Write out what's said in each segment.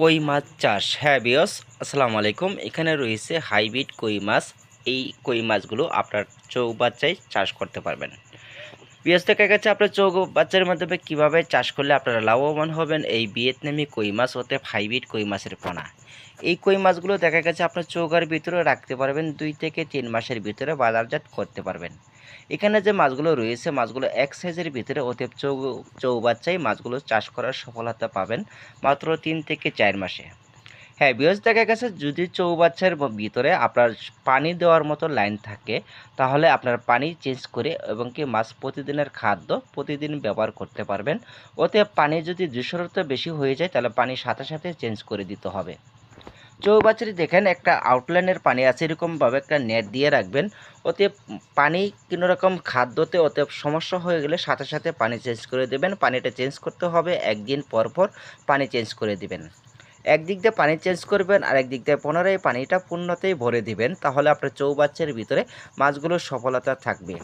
কই মাছ চাষ? হ্যাঁ বিয়স আসসালামু আলাইকুম এখানে রয়েছে হাইব্রিড কই মাছ। এই কই মাছগুলো আপনার চৌবাচ্চায় চাষ করতে পারবেন। বিয়স দেখা গেছে আপনার চৌবাচ্চার মাধ্যমে কীভাবে চাষ করলে আপনারা লাভবান হবেন? এই ভিয়েতনামি কই মাছ হতে হাইব্রিড কই মাছের পোনা। এই কই মাছগুলো দেখা গেছে আপনার চৌকার ভিতরে রাখতে পারবেন, দুই থেকে তিন মাসের ভিতরে বাজারজাত করতে পারবেন। এখানে যে মাছগুলো রয়েছে, মাছগুলো এক সাইজের ভিতরে অতএব চৌ, চৌবাচ্চায় মাছগুলো চাষ করার সফলতা পাবেন মাত্র তিন থেকে চার মাসে। হ্যাঁ বিয়স দেখা গেছে, যদি চৌবাচ্চার ভিতরে আপনার পানি দেওয়ার মতো লাইন থাকে, তাহলে আপনার পানি চেঞ্জ করে এবং কি মাছ প্রতিদিনের খাদ্য প্রতিদিন ব্যবহার করতে পারবেন। ওতে পানি যদি দূষণতা বেশি হয়ে যায়, তাহলে পানি সাথে সাথে চেঞ্জ করে দিতে হবে। চৌবাচ্চাটি দেখেন, একটা আউটলাইনের পানি আছে, এরকমভাবে একটা নেট দিয়ে রাখবেন। ওতে পানি রকম খাদ্যতে ওতে সমস্যা হয়ে গেলে সাথে সাথে পানি চেঞ্জ করে দেবেন। পানিটা চেঞ্জ করতে হবে, একদিন পর পর পানি চেঞ্জ করে দেবেন। একদিক দিয়ে পানি চেঞ্জ করবেন আর একদিক দিয়ে পুনরায় পানিটা পূর্ণতেই ভরে দিবেন, তাহলে আপনার চৌবাচ্চার ভিতরে মাছগুলোর সফলতা থাকবে।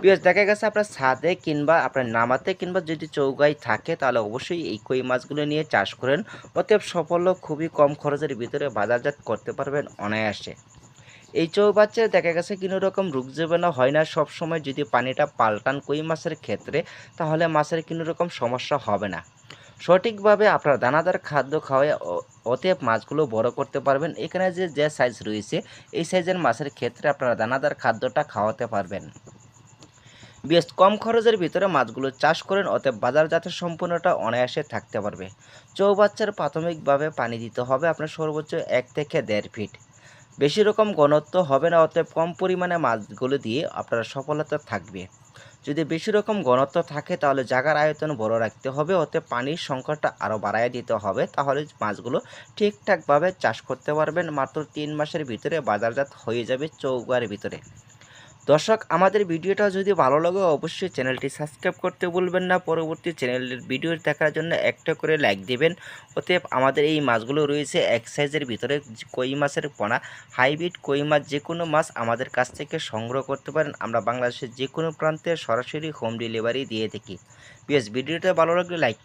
বিকজ দেখা গেছে আপনার ছাদে কিংবা আপনার নামাতে কিংবা যদি চৌগাই থাকে, তাহলে অবশ্যই এই কই মাছগুলো নিয়ে চাষ করেন। অতএব সাফল্য খুবই কম খরচের ভিতরে বাজারজাত করতে পারবেন অনায়াসে। এই চৌবাচ্চায় দেখা গেছে কোনো রকম রোগ জীবাণু হয় না। সব সময় যদি পানিটা পাল্টান কই মাছের ক্ষেত্রে, তাহলে মাছের কোনো রকম সমস্যা হবে না। সঠিকভাবে আপনার দানাদার খাদ্য খাওয়ায় অতএব মাছগুলো বড় করতে পারবেন। এখানে যে যে সাইজ রয়েছে, এই সাইজের মাছের ক্ষেত্রে আপনারা দানাদার খাদ্যটা খাওয়াতে পারবেন। বেশ কম খরচের ভিতরে মাছগুলো চাষ করেন, অতএব বাজারজাতের সম্পূর্ণটা অনায়াসে থাকতে পারবে। চৌবাচ্চার প্রাথমিকভাবে পানি দিতে হবে আপনার সর্বোচ্চ এক থেকে দেড় ফিট। বেশি রকম ঘনত্ব হবে না, অতএব কম পরিমাণে মাছগুলো দিয়ে আপনার সফলতা থাকবে। যদি বেশি রকম ঘনত্ব থাকে, তাহলে জায়গার আয়তন বড় রাখতে হবে, অতএব পানির সংকটটা আরও বাড়ায় দিতে হবে, তাহলে মাছগুলো ঠিকঠাকভাবে চাষ করতে পারবেন। মাত্র তিন মাসের ভিতরে বাজারজাত হয়ে যাবে চৌকার ভিতরে। দর্শক, আমাদের ভিডিওটা যদি ভালো লাগে, অবশ্যই চ্যানেলটি সাবস্ক্রাইব করতে ভুলবেন না। পরবর্তী চ্যানেলের ভিডিও দেখার জন্য একটা করে লাইক দেবেন। অতএব আমাদের এই মাছগুলো রয়েছে এক সাইজের ভিতরে, কই মাছের পোনা। হাইব্রিড কই মাছ যে কোনো মাছ আমাদের কাছ থেকে সংগ্রহ করতে পারেন। আমরা বাংলাদেশের যে কোনো প্রান্তে সরাসরি হোম ডেলিভারি দিয়ে থাকি। বেশ ভিডিওটা ভালো লাগলে লাইক